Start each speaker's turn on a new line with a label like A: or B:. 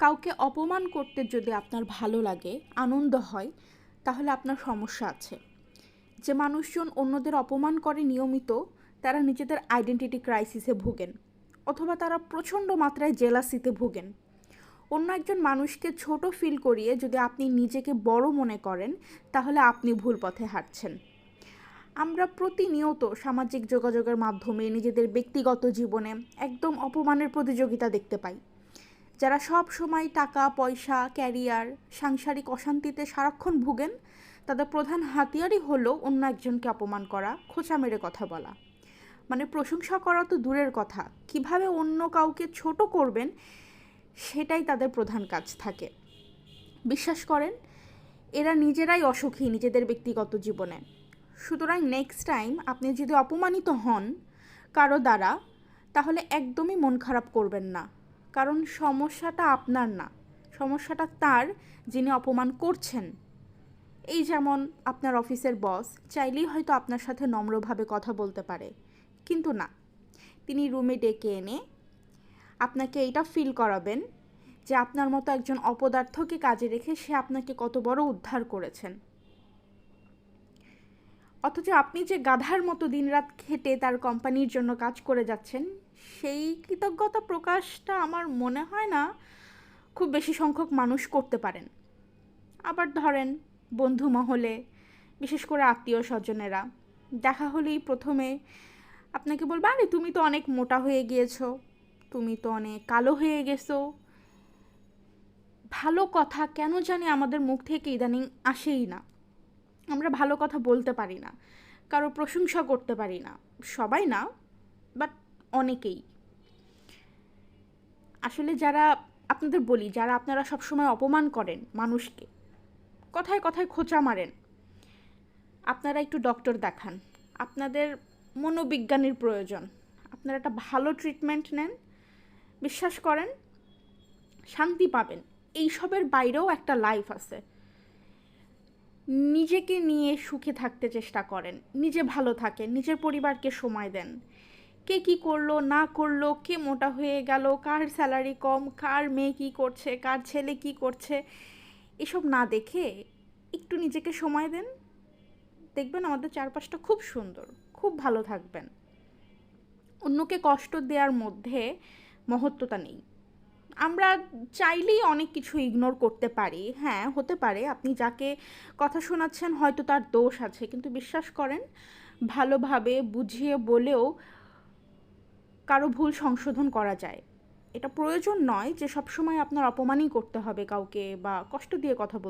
A: কাউকে অপমান করতে যদি আপনার ভালো লাগে, আনন্দ হয়, তাহলে আপনার সমস্যা আছে। যে মানুষজন অন্যদের অপমান করে নিয়মিত, তারা নিজেদের আইডেন্টিটি ক্রাইসিসে ভোগেন, অথবা তারা প্রচণ্ড মাত্রায় জেলাসিতে ভোগেন। অন্য একজন মানুষকে ছোট ফিল করিয়ে যদি আপনি নিজেকে বড় মনে করেন, তাহলে আপনি ভুল পথে হাঁটছেন। আমরা প্রতিনিয়ত সামাজিক যোগাযোগের মাধ্যমে নিজেদের ব্যক্তিগত জীবনে একদম অপমানের প্রতিযোগিতা দেখতে পাই। যারা সব সময় টাকা, পয়সা, ক্যারিয়ার, সাংসারিক অশান্তিতে সারাক্ষণ ভুগেন, তাদের প্রধান হাতিয়ারই হলো অন্য একজনকে অপমান করা, খোঁচা মেরে কথা বলা। মানে প্রশংসা করা তো দূরের কথা। কীভাবে অন্য কাউকে ছোট করবেন, সেটাই তাদের প্রধান কাজ থাকে। বিশ্বাস করেন, এরা নিজেরাই অসুখী নিজেদের ব্যক্তিগত জীবনে। সুতরাং নেক্সট টাইম আপনি যদি অপমানিত হন কারও দ্বারা, তাহলে একদমই মন খারাপ করবেন না। কারণ সমস্যাটা আপনার না। সমস্যাটা তার যিনি অপমান করছেন। এই যেমন আপনার অফিসের বস, চাইলেই হয়তো আপনার সাথে নম্রভাবে কথা বলতে পারে। কিন্তু না, তিনি রুমে ডেকে এনে আপনাকে এইটা ফিল করাবেন যে আপনার মতো একজন অপদার্থকে কাজে রেখে সে আপনাকে কত বড় উদ্ধার করেছেন। অথচ আপনি যে গাধার মতো দিনরাত খেটে তার কোম্পানির জন্য কাজ করে যাচ্ছেন, সেই কৃতজ্ঞতা প্রকাশটা আমার মনে হয় না খুব বেশি সংখ্যক মানুষ করতে পারেন। আবার ধরেন, বন্ধু মহলে, বিশেষ করে আত্মীয় স্বজনেরা, দেখা হলেই প্রথমে আপনাকে বলবে, আরে, তুমি তো অনেক মোটা হয়ে গিয়েছো, তুমি তো অনেক কালো হয়ে গেছো। ভালো কথা কেন জানি আমাদের মুখ থেকে ইদানিং আসেই না। আমরা ভালো কথা বলতে পারি না, কারও প্রশংসা করতে পারি না, সবাই না বাট অনেকেই। আসলে যারা, আপনাদের বলি, যারা আপনারা সবসময় অপমান করেন মানুষকে, কথায় কথায় খোঁচা মারেন, আপনারা একটু ডক্টর দেখান, আপনাদের মনোবিজ্ঞানীর প্রয়োজন, আপনারা একটা ভালো ট্রিটমেন্ট নেন, বিশ্বাস করেন, শান্তি পাবেন, এইসবের বাইরেও একটা লাইফ আছে। নিজেকে নিয়ে সুখে থাকতে চেষ্টা করেন। নিজে ভালো থাকেন, নিজের পরিবারকে সময় দেন। কে কি করল, না করল, কে মোটা হয়ে গেল, কার স্যালারি কম, কার মেয়ে কী করছে, কার ছেলে কি করছে, এসব না দেখে একটু নিজেকে সময় দেন। দেখবেন আমাদের চারপাশটা খুব সুন্দর, খুব ভালো থাকবেন। অন্যকে কষ্ট দেওয়ার মধ্যে মহত্বতা নেই। আমরা চাইলেই অনেক কিছু ইগনোর করতে পারি। হ্যাঁ হতে পারে। আপনি যাকে কথা শোনাচ্ছেন, হয়তো তার দোষ আছে। কিন্তু বিশ্বাস করেন, ভালোভাবে বুঝিয়ে বলেও কারও ভুল সংশোধন করা যায়। এটা প্রয়োজন নয় যে সবসময় আপনার অপমানই করতে হবে কাউকে বা কষ্ট দিয়ে কথা বলতে।